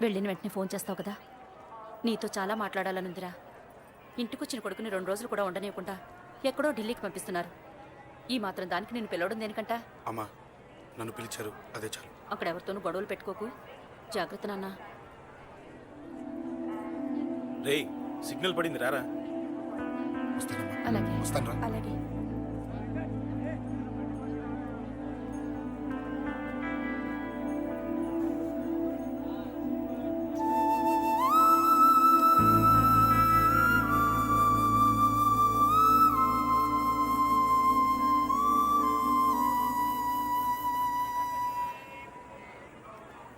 వెళ్ళిన వెంటనే ఫోన్ చేస్తావు కదా? నీతో చాలా మాట్లాడాలనుందిరా. ఇంటికొచ్చిన కొడుకుని రెండు రోజులు కూడా ఉండనివ్వకుండా ఎక్కడో ఢిల్లీకి పంపిస్తున్నారు. ఈ మాత్రం దానికి నేను పిలవడం దేనికంట? అమ్మా నన్ను పిలిచారు. అదే చాలు. అక్కడ ఎవరితోనూ గొడవలు పెట్టుకోకు. జాగ్రత్త నాన్న. సిగ్నల్ పడింది రారా. అలాగే. అలాగే.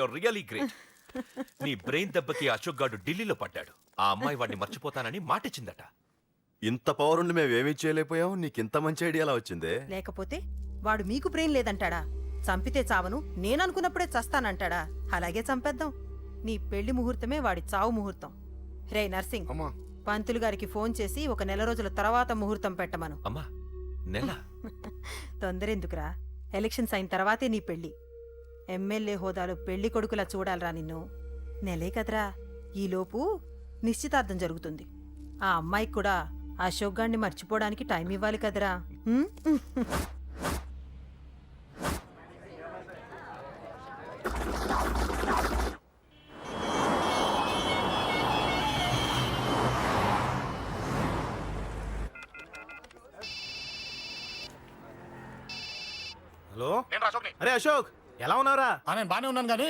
Your really great. నీ బ్రెయిన్ దెబ్బకి అశోక్ గాడు ఢిల్లీలో పడ్డాడు. ఆ అమ్మాయి వాడిని మర్చిపోతానని మాటిచ్చిందట. ఇంత పవర్ ఉండి మేమేమీ చేయలేకపోయాం నీకింత మంచి ఐడియా ఎలా వచ్చిందే? లేకపోతే వాడు మీకు బ్రెయిన్ లేదంటాడా? చంపితే చావను నేననుకున్నప్పుడే చస్తానంటాడా? అలాగే చంపేద్దాం. నీ పెళ్ళి ముహూర్తమే వాడి చావు ముహూర్తం. రే నర్సింగ్ అమ్మా. పంతులు గారికి ఫోన్ చేసి ఒక నెల రోజుల తర్వాత ముహూర్తం పెట్టమను. అమ్మా నెల? తొందరెందుకురా? ఎలక్షన్స్ అయిన తర్వాతే నీ పెళ్ళి. ఎమ్మెల్యే హోదాలో పెళ్ళి కొడుకులా చూడాలరా నిన్ను. నెలే కదరా. ఈలోపు నిశ్చితార్థం జరుగుతుంది. ఆ అమ్మాయికి కూడా అశోక్ గాన్ని మర్చిపోవడానికి టైం ఇవ్వాలి కదరా? హలో. అరే అశోక్! ఎలా ఉన్నావురా? ఆ, నేను బానే ఉన్నాను కానీ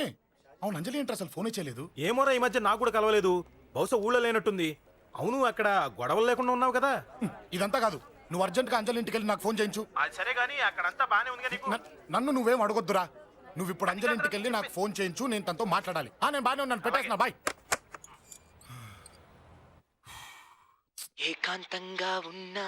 అవును అంజలి ఏంటి అసలు ఫోనే చేయలేదు? ఏమోరా ఈ మధ్య నాకు కూడా కలవలేదు. బహుశా ఊళ్ళో లేనట్టుంది. అవును అక్కడ గొడవలు లేకుండా ఉన్నావు కదా. హ్మ్, ఇదంతా కాదు. నువ్వు అర్జెంట్గా అంజలి ఇంటికి వెళ్ళి నాకు ఫోన్ చేయించు. అది సరే గానీ అక్కడంతా బానే ఉంది న- నన్ను నువ్వేం అడగొద్దురా. నువ్వు ఇప్పుడు అంజలి ఇంటికి వెళ్ళి నాకు ఫోన్ చేయించు నేను తనతో మాట్లాడాలి. ఆ నేను బానే ఉన్నాను. పెట్టేస్తున్నా బాయ్. ఏకాంతంగా ఉన్నా.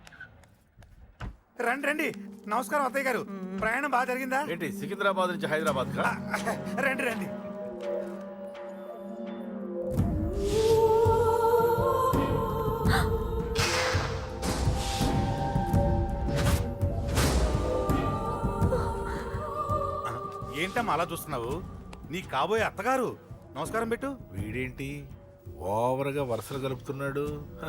రండి రండి. నమస్కారం అత్తయ్య గారు. ప్రయాణం బాగా జరిగిందా? ఏంటి సికింద్రాబాద్ నుంచి హైదరాబాద్ కా? రండి రండి. ఏంటమ్మా అలా చూస్తున్నావు? నీ కాబోయే అత్తగారు. నమస్కారం పెట్టు. వీడేంటి? ఓవర్గా వరుసలు కలుపుతున్నాడు హ,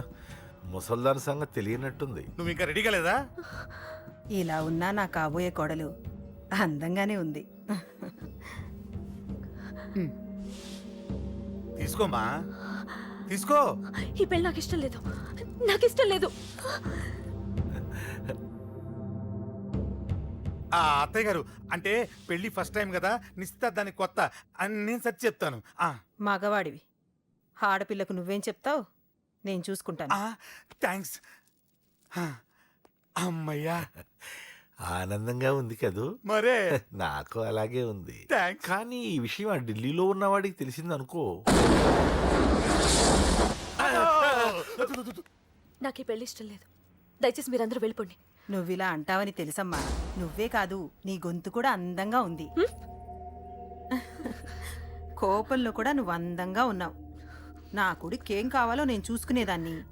ముసల్దాన్ సంగతి తెలియనట్టుంది. నువ్వు ఇంకా రెడీగా లేదా? ఇలా ఉన్నా నా కాబోయే కోడలు అందంగానే ఉంది. తీసుకోమ్మా తీసుకో ఈ పెళ్ళి నాకు ఇష్టం లేదు. నాకు ఇష్టం లేదు. ఆ అత్తయ్య గారు అంటే పెళ్ళి ఫస్ట్ టైం కదా నిశ్చితార్థానికి కొత్త అని నేను సరి చెప్తాను. ఆ. మగవాడివి. ఆడపిల్లకు నువ్వేం చెప్తావు? నేను చూసుకుంటాను. థ్యాంక్స్ అమ్మయ్యా. ఆనందంగా ఉంది కదూ? మరే. నాకు అలాగే ఉంది. థ్యాంక్స్ కానీ ఈ విషయం ఆ ఢిల్లీలో ఉన్నవాడికి తెలిసింది అనుకో నాకు ఈ పెళ్ళి ఇష్టం లేదు. దయచేసి మీరందరూ వెళ్ళిపోండి. నువ్విలా అంటావని తెలుసమ్మా. నువ్వే కాదు నీ గొంతు కూడా అందంగా ఉంది. కోపంలో కూడా నువ్వు అందంగా ఉన్నావు. నా కొడుకేం కావాలో నేను చూసుకునేదాన్ని.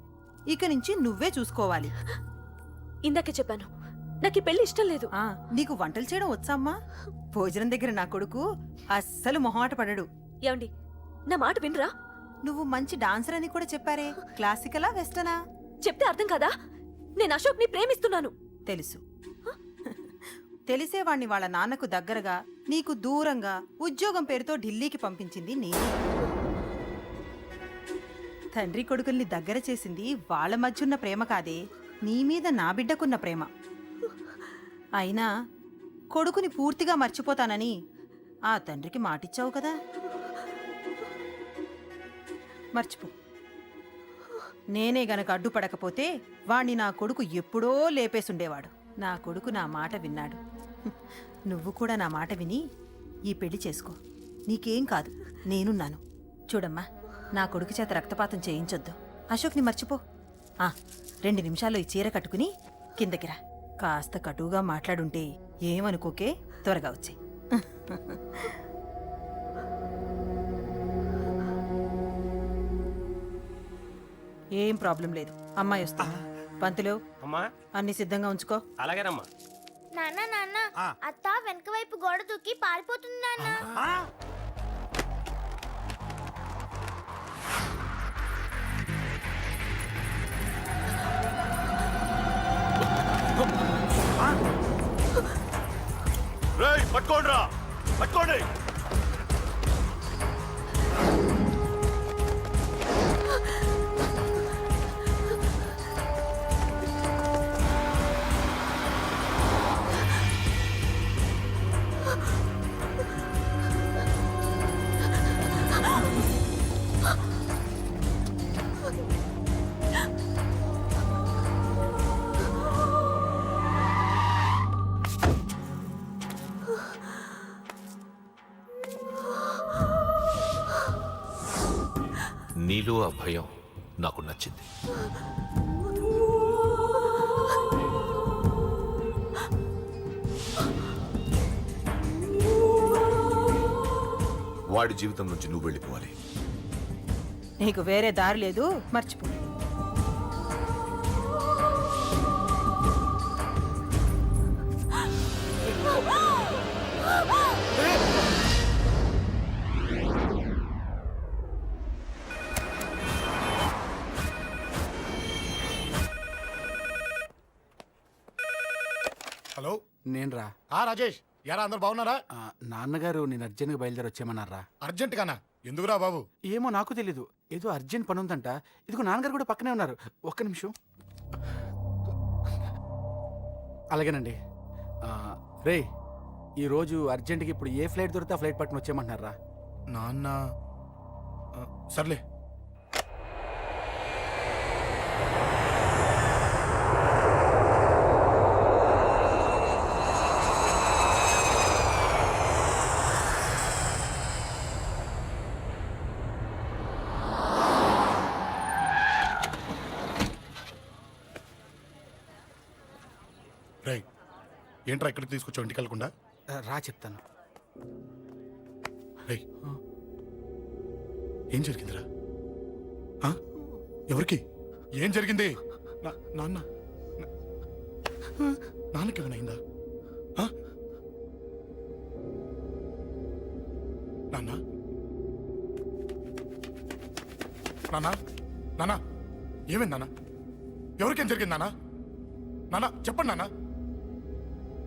ఇక నుంచి నువ్వే చూసుకోవాలి. ఇందాకే చెప్పాను. నాకు ఈ పెళ్ళి ఇష్టం లేదు. ఆ, నీకు వంటలు చేయడం వచ్చామ్మా భోజనం దగ్గర నా కొడుకు అస్సలు మొహమాట పడడు. ఏమండి నా మాట వినరా? నువ్వు మంచి డాన్సర్ అని కూడా చెప్పారే. క్లాసికలా వెస్టనా? చెప్తే అర్థం కాదా? నేను అశోక్ని ప్రేమిస్తున్నాను. తెలుసు. తెలిసేవాణ్ణి వాళ్ళ నాన్నకు దగ్గరగా నీకు దూరంగా ఉద్యోగం పేరుతో ఢిల్లీకి పంపించింది నేనే. తండ్రి కొడుకుల్ని దగ్గర చేసింది వాళ్ళ మధ్యున్న ప్రేమ కాదే. నీ మీద నా బిడ్డకున్న ప్రేమ. అయినా కొడుకుని పూర్తిగా మర్చిపోతానని ఆ తండ్రికి మాటిచ్చావు కదా. మర్చిపో. నేనే గనక అడ్డుపడకపోతే వాణ్ణి నా కొడుకు ఎప్పుడో లేపేసుండేవాడు. నా కొడుకు నా మాట విన్నాడు. నువ్వు కూడా నా మాట విని ఈ పెళ్ళి చేసుకో. నీకేం కాదు. నేనున్నాను. చూడమ్మా. నా కొడుకు చేత రక్తపాతం చేయించొద్దు. అశోక్ని మర్చిపో. ఆ రెండు నిమిషాల్లో ఈ చీర కట్టుకుని కిందకి రా. కాస్త కటువుగా మాట్లాడుంటే ఏమనుకోకే త్వరగా వచ్చే. ఏం ప్రాబ్లం లేదు. అమ్మాయి వస్తుంది. పంతులు అమ్మా. అన్ని సిద్ధంగా ఉంచుకో. అలాగేనమ్మా నాన్న నాన్న ఆ. అత్త వెనక వైపు గోడ దూకి పారిపోతుంది నాన్న. ఆ? రా పట్టుకోండి భయం నాకు నచ్చింది. వాడి జీవితం నుంచి నువ్వు వెళ్ళిపోవాలి. నీకు వేరే దారి లేదు మర్చిపో. రాజేష్ యారా అందరు బాగున్నారా? ఆ, నాన్నగారు నేను అర్జెంట్గా బయలుదేరి వచ్చేయమన్నారా అర్జెంట్ గానా ఎందుకురా బాబు? ఏమో నాకు తెలీదు. ఏదో అర్జెంట్ పని ఉందంట ఇదిగో నాన్నగారు కూడా పక్కనే ఉన్నారు. ఒక్క నిమిషం. అలాగేనండి. ఆ, రేయ్ ఈరోజు అర్జెంట్కి ఇప్పుడు ఏ ఫ్లైట్ దొరికితే ఆ ఫ్లైట్ పట్టుకుని వచ్చేయమంటున్నారా నాన్న. ఆ, సర్లే రై ఏంట్రా ఇక్కడికి తీసుకొచ్చావు ఇంటికి వెళ్ళకుండా? రా చెప్తాను. రేయ్. ఏం జరిగిందిరా? ఆ? ఎవరికి? ఏం జరిగింది? నా- నాన్న. నా- నాన్నకి ఏమైనా అయిందా? ఆ? నాన్న? నాన్న? నాన్న? ఏమైంది నాన్న? ఎవరికేం జరిగింది నాన్న? నాన్న చెప్పండి నాన్న.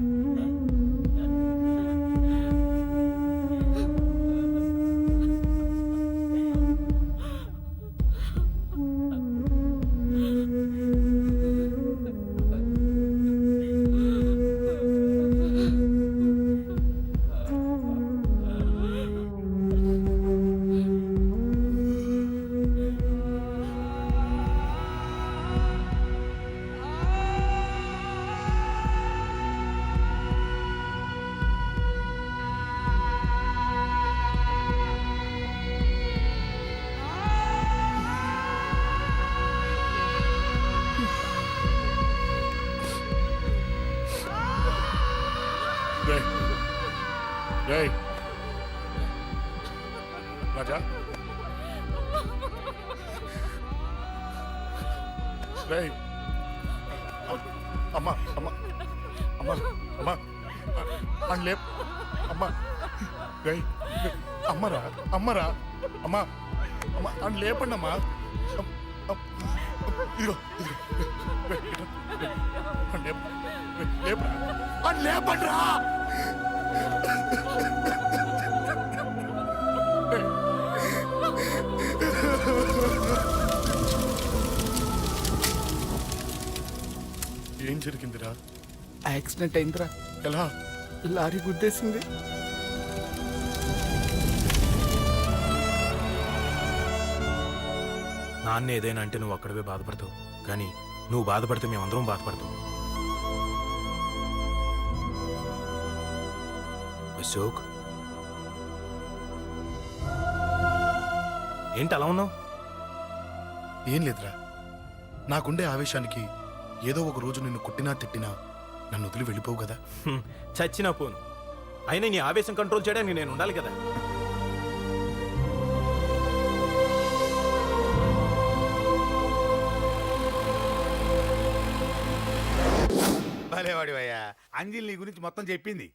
Mm-hmm. అమ్మా అని లేపండి అమ్మా. అమ్, అమ్, ఇదిగో ఇదిగో. రేయ్, ఇటు, రేయ్, అని లేప్ రేయ్, లేపరా అని లేపండ్రా ఏం జరిగిందిరా? యాక్సిడెంట్ అయిందిరా. ఎలా? లారీ గుద్దేసింది. నాన్న ఏదైనా అంటే నువ్వు అక్కడవే బాధపడతావు. కానీ నువ్వు బాధపడితే మేమందరం బాధపడతాం. అశోక్? ఏంటి అలా ఉన్నావు? ఏం లేదురా. నాకుండే ఆవేశానికి ఏదో ఒక రోజు నిన్ను కొట్టినా తిట్టినా నన్ను వదిలి వెళ్ళిపోవు కదా. చచ్చినా పోను. అయినా నీ ఆవేశం కంట్రోల్ చేయడానికి నేను ఉండాలి కదా. అంజలి నీ గురించి మొత్తం చెప్పింది.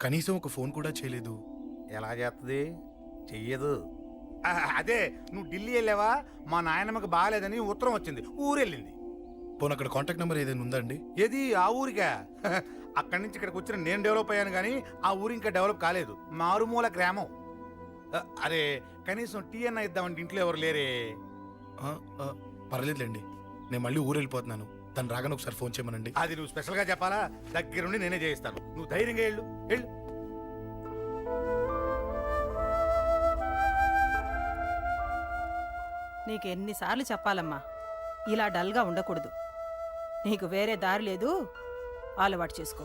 కనీసం ఒక ఫోన్ కూడా చేయలేదు. ఎలా చేస్తుంది చెయ్యదు. ఆ, అదే నువ్వు ఢిల్లీ వెళ్ళావా? మా నాయనమ్మకి బాగాలేదని ఉత్తరం వచ్చింది. ఊరెళ్ళింది. పోనీ అక్కడ కాంటాక్ట్ నెంబర్ ఏదైనా ఉందా అండి? ఏది? ఆ ఊరికా? అక్కడి నుంచి ఇక్కడికి వచ్చిన నేను డెవలప్ అయ్యాను కానీ ఆ ఊరు ఇంకా డెవలప్ కాలేదు. మారుమూల గ్రామం. ఆ, అరే కనీసం టీ అన్న ఇద్దామంటే ఇంట్లో ఎవరు లేరే? ఆ, ఆ, పర్లేదులేండి. నేను మళ్ళీ ఊరు వెళ్ళిపోతున్నాను. తను రాగానే ఒకసారి ఫోన్ చేయమనండి. అది నువ్వు స్పెషల్గా చెప్పాలా? దగ్గరుండి నేనే చేయిస్తాను. నువ్వు ధైర్యంగా వెళ్ళు. వెళ్ళు. నీకు ఎన్నిసార్లు చెప్పాలమ్మా? ఇలా డల్గా ఉండకూడదు. నీకు వేరే దారి లేదు. అలవాటు చేసుకో.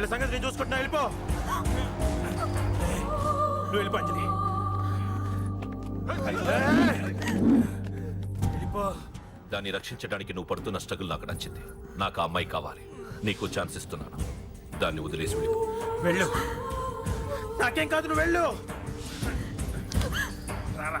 వీళ్ళ సంగతి నేను చూసుకుంటున్నా వెళ్ళిపో. నువ్వు వెళ్ళిపో అంజలి. వెళ్ళిపో. దాన్ని రక్షించడానికి నువ్వు పడుతున్న స్ట్రగుల్ నాకు నచ్చింది. నాకు ఆ అమ్మాయి కావాలి. నీకు ఛాన్స్ ఇస్తున్నాను. దాన్ని వదిలేసి వెళ్ళిపో వెళ్ళు. నాకేం కాదు నువ్వు వెళ్ళు. రారా.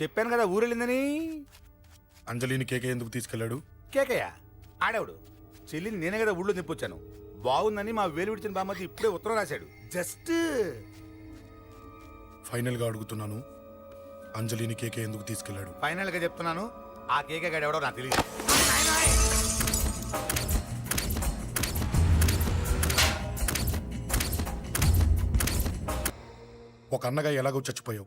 చెప్పాను కదా ఊరెళ్ళిందని? అంజలిని కేకే ఎందుకు తీసుకెళ్ళాడు? కేకయ్య ఆడేవాడు. చెల్లిని నేనే కదా ఊళ్ళో నిప్పొచ్చాను బాగుందని మా వేలు విడిచిన బామ్మతి ఇప్పుడే ఉత్తరం రాశాడు. జస్ట్ ఫైనల్గా అడుగుతున్నాను అంజలిని కేకే ఎందుకు తీసుకెళ్ళాడు? ఫైనల్గా చెప్తున్నాను ఆ కేక గాడు ఎవడో నాకు తెలియదు ఒక అన్నగా ఎలాగో చచ్చిపోయావు.